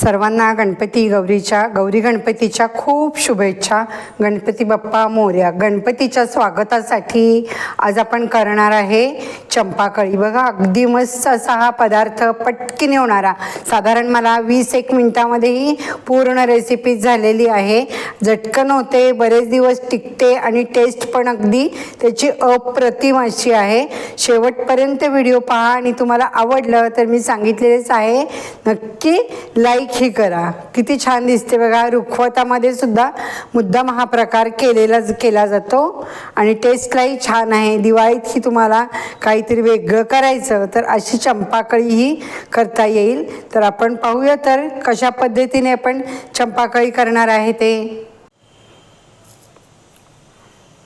सर्वांना गणपती गौरीच्या गौरी गणपतीच्या खूप शुभेच्छा. गणपती बाप्पा मोर्या गणपतीच्या स्वागतासाठी आज आपण करणार आहे चंपाकळी. बघा अगदी मस्त असा हा पदार्थ पटकीने होणारा साधारण मला वीस एक मिनटामध्येही पूर्ण रेसिपी झालेली आहे. झटकन होते बरेच दिवस टिकते आणि टेस्ट पण अगदी त्याची अप्रतिम अशी आहे. शेवटपर्यंत व्हिडिओ पहा आणि तुम्हाला आवडलं तर मी सांगितलेलेच आहे. नक्की लाईक ही करा. किती छान दिसते बघा रुखवतामध्ये सुद्धा मुद्दाम हा प्रकार केलेला केला जातो. आणि टेस्टलाही छान आहे. दिवाळीत ही तुम्हाला काहीतरी वेगळं करायचं तर अशी चंपाकळी ही करता येईल. तर आपण पाहूया तर कशा पद्धतीने आपण चंपाकळी करणार आहे ते.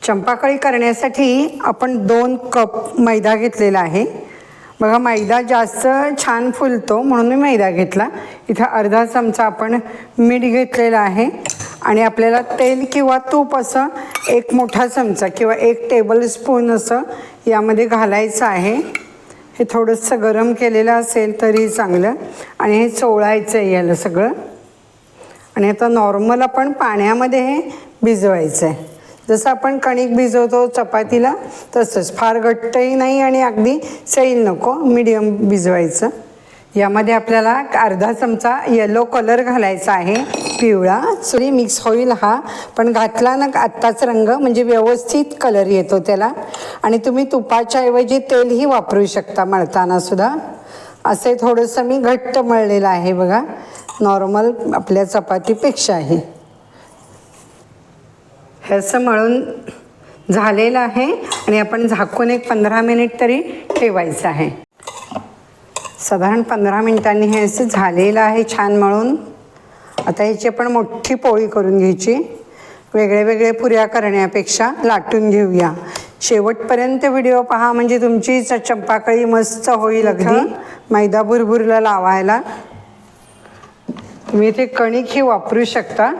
चंपाकळी करण्यासाठी आपण दोन कप मैदा घेतलेला आहे. बघा मैदा जास्त छान फुलतो म्हणून मी मैदा घेतला. इथं अर्धा चमचा आपण मीठ घेतलेला आहे. आणि आपल्याला तेल किंवा तूप असं एक मोठा चमचा किंवा एक टेबल स्पून असं यामध्ये घालायचं आहे. हे थोडंसं गरम केलेलं असेल तरी चांगलं. आणि हे चोळायचं आहे याला सगळं. आणि आता नॉर्मल आपण पाण्यामध्ये हे भिजवायचं आहे जसं आपण कणिक भिजवतो चपातीला तसंच. फार घट्टही नाही आणि अगदी सैल नको मीडियम भिजवायचं. यामध्ये आपल्याला अर्धा चमचा येलो कलर घालायचा आहे पिवळा. सॉरी मिक्स होईल हा पण घातला ना आत्ताच रंग म्हणजे व्यवस्थित कलर येतो त्याला. आणि तुम्ही तुपाच्या ऐवजी तेलही वापरू शकता मळताना सुद्धा. असे थोडंसं मी घट्ट मळलेलं आहे बघा. नॉर्मल आपल्या चपातीपेक्षाही आहे. असं मळून झालेलं आहे आणि आपण झाकून एक पंधरा मिनिट तरी ठेवायचं आहे. साधारण पंधरा मिनिटांनी हे असं झालेलं आहे छान मळून. आता ह्याची आपण मोठी पोळी करून घ्यायची. वेगळे वेगळे पुऱ्या करण्यापेक्षा लाटून घेऊया. शेवटपर्यंत व्हिडिओ पहा म्हणजे तुमची चंपाकळी मस्त होईल अगदी. मैदा भुरभुरला लावायला. तुम्ही इथे कणिक ही वापरू शकता.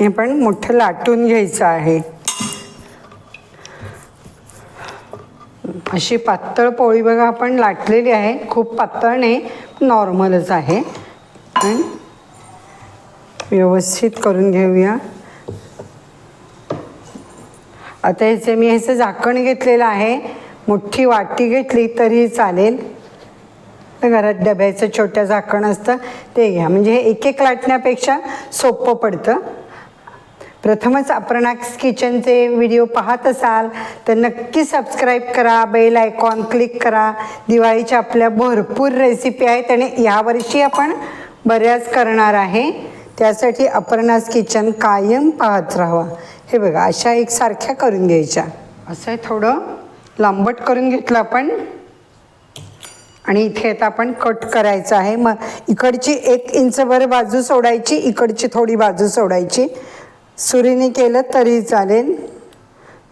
हे पण मोठं लाटून घ्यायचं आहे. अशी पातळ पोळी बघा आपण लाटलेली आहे. खूप पातळ नाही नॉर्मलच आहे. पण व्यवस्थित करून घेऊया. आता ह्याचे मी ह्याचं झाकण घेतलेलं आहे. मोठी वाटी घेतली तरी चालेल. घरात डब्याचं छोटं झाकण असतं ते घ्या. म्हणजे हे एक एक लाटण्यापेक्षा सोपं पडतं. प्रथमच अपर्णाक्स किचनचे व्हिडिओ पाहत असाल तर नक्की सबस्क्राईब करा बेल आयकॉन क्लिक करा. दिवाळीच्या आपल्या भरपूर रेसिपी आहेत आणि यावर्षी आपण बऱ्याच करणार आहे. त्यासाठी अपर्णास किचन कायम पाहत राहावा. हे बघा अशा एकसारख्या करून घ्यायच्या. असं थोडं. लांबट करून घेतलं आपण. आणि इथे आता आपण कट करायचं आहे. मग इकडची एक इंचभर बाजू सोडायची इकडची थोडी बाजू सोडायची. सुरीने केलं तरी चालेल.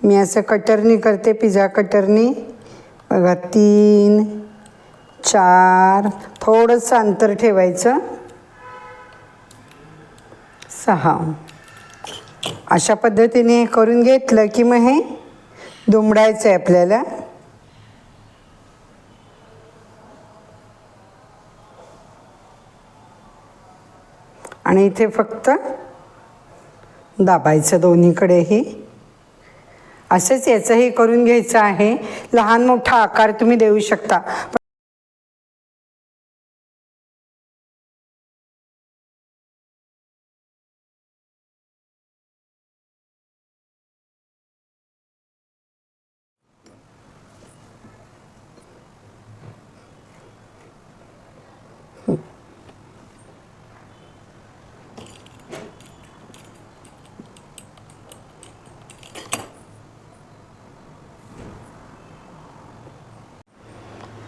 मी असं कटरनी करते पिझ्झा कटरनी बघा तीन चार थोडंसं अंतर ठेवायचं. सहा. अशा पद्धतीने करून घेतलं की मग हे दुमडायचं आहे आपल्याला. आणि इथे फक्त दाबायचं दोन्हीकडेही. असंच याचंही करून घ्यायचं आहे. लहान मोठा आकार तुम्ही देऊ शकता.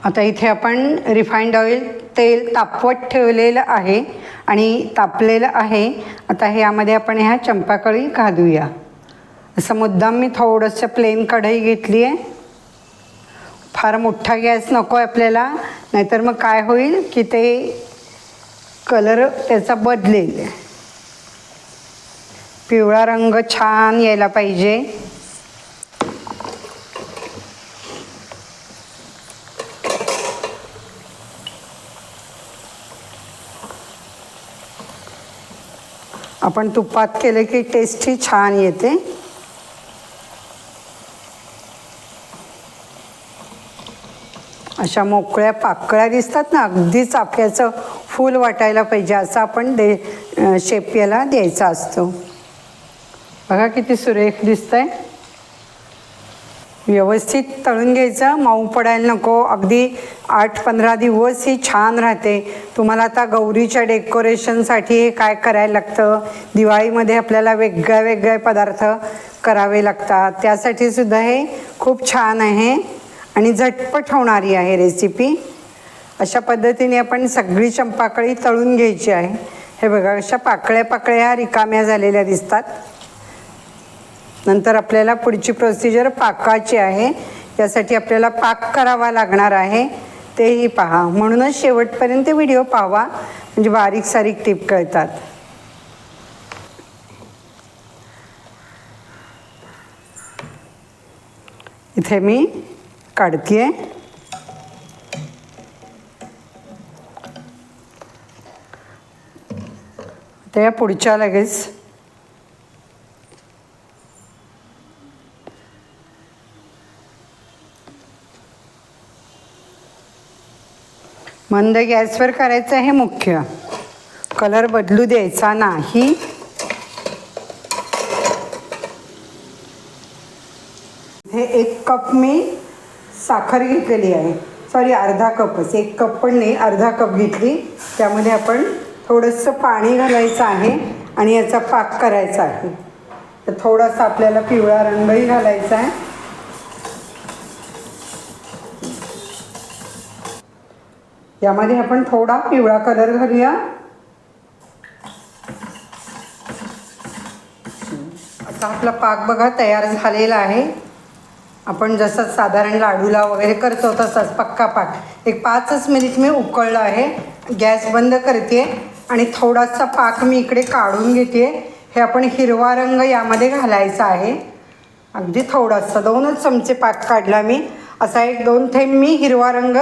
आता इथे आपण रिफाईंड ऑइल तेल तापवत ठेवलेलं आहे आणि तापलेलं आहे. आता हे यामध्ये आपण ह्या चंपाकळी घालूया. असं मुद्दाम मी थोडंसं प्लेन कढई घेतली आहे. फार मोठा गॅस नको आहे आपल्याला नाहीतर मग काय होईल की ते कलर त्याचा बदलेल. पिवळा रंग छान यायला पाहिजे. आपण तुपात केले की टेस्टही छान येते. अशा मोकळ्या पाकळ्या दिसतात ना अगदी चाफ्याचं फूल वाटायला पाहिजे असं आपण दे शेप याला द्यायचा असतो. बघा किती सुरेख दिसतंय. व्यवस्थित तळून घ्यायचं. माऊ पडायला नको. अगदी आठ पंधरा दिवस ही छान राहते. तुम्हाला आता गौरीच्या डेकोरेशनसाठी हे काय करायला लागतं? दिवाळीमध्ये आपल्याला वेगळ्या वेगळे पदार्थ करावे लागतात. त्यासाठी सुद्धा हे खूप छान आहे आणि झटपट होणारी आहे रेसिपी अशा पद्धतीने आपण सगळी चंपाकळी तळून घ्यायची आहे. हे बघा अशा पाकळ्या पाकळ्या ह्या रिकाम्या झालेल्या दिसतात. नंतर आपल्याला पुढची प्रोसिजर पाकाची आहे. यासाठी आपल्याला पाक करावा लागणार आहे. तेही पहा. म्हणूनच शेवटपर्यंत व्हिडिओ पाहावा म्हणजे बारीक सारीक टिप कळतात. इथे मी काढतीये. त्या पुढच्या लगेच मंद गॅसवर करायचं हे मुख्य. कलर बदलू द्यायचा नाही. हे एक कप मी साखर घेतलेली आहे. सॉरी अर्धा कपच. एक कप पण नाही अर्धा कप घेतली. त्यामध्ये आपण थोडंसं पाणी घालायचं आहे आणि याचा पाक करायचा आहे. तर थोडासा आपल्याला पिवळा रंगही घालायचा आहे. यामध्ये आपण थोडा पिवळा कलर घालूया. आता आपला पाक बघा तयार झालेला आहे. आपण जसं साधारण लाडूला वगैरे करतो तसाच पक्का पाक. एक पाचच मिनिट मी उकळलं आहे. गॅस बंद करते आणि थोडासा पाक मी इकडे काढून घेते. हे आपण हिरवा रंग यामध्ये घालायचा आहे. अगदी थोडासा दोनच चमचे पाक काढला मी. असा एक दोन थेंब मी हिरवा रंग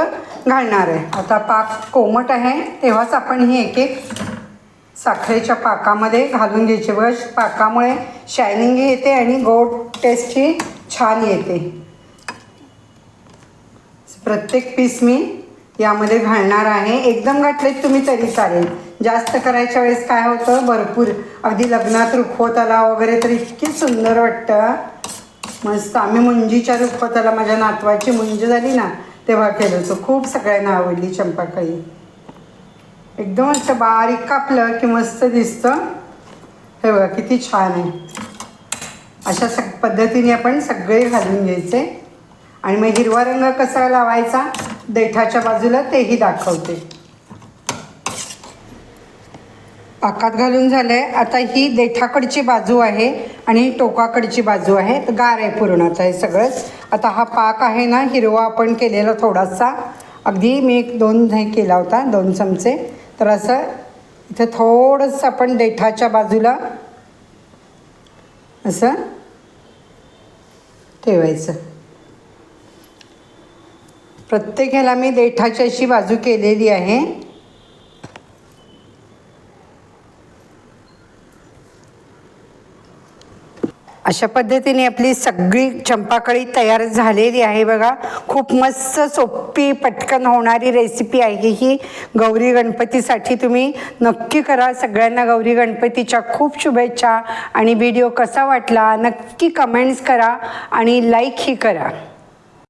घालणार आहे. आता पाक कोमट आहे तेव्हाच आपण ही एक एक साखरेच्या पाकामध्ये घालून घ्यायचे. बघा पाकामुळे शायनिंग येते आणि गोड टेस्टची छान येते. प्रत्येक पीस मी यामध्ये घालणार आहे. एकदम घातलेत तुम्ही तरी चालेल. जास्त करायच्या वेळेस काय होतं भरपूर अगदी लग्नात रुखवताला वगैरे तर इतकी सुंदर वाटतं. मस्त. आम्ही मुंजीच्या रुखवताला माझ्या नातवाची मुंज झाली ना तेव्हा केलं होतं. खूप सगळ्यांना आवडली चंपाकळी. एकदम असं बारीक कापलं की मस्त दिसतं. हे बघा किती छान आहे. अशा सग पद्धतीने आपण सगळे घालून घ्यायचे. आणि मग हिरवा रंग कसा लावायचा देठाच्या बाजूला तेही दाखवते. पाकात घालून झालं आहे आता ही देठाकडची बाजू आहे आणि ही टोकाकडची बाजू आहे. तर गार आहे पूर्ण आता हे सगळंच आता हा पाक आहे ना हिरवा आपण केलेला थोडासा. अगदी मी एक दोन हे केला होता दोन चमचे. तर असं इथं थोडंसं आपण देठाच्या बाजूला असं ठेवायचं. प्रत्येक ह्याला मी देठाची अशी बाजू केलेली आहे. अशा पद्धतीने आपली सगळी चंपाकळी तयार झालेली आहे बघा. खूप मस्त सोपी पटकन होणारी रेसिपी आहे ही. गौरी गणपतीसाठी तुम्ही नक्की करा. सगळ्यांना गौरी गणपतीच्या खूप शुभेच्छा. आणि व्हिडिओ कसा वाटला नक्की कमेंट्स करा आणि लाईकही करा.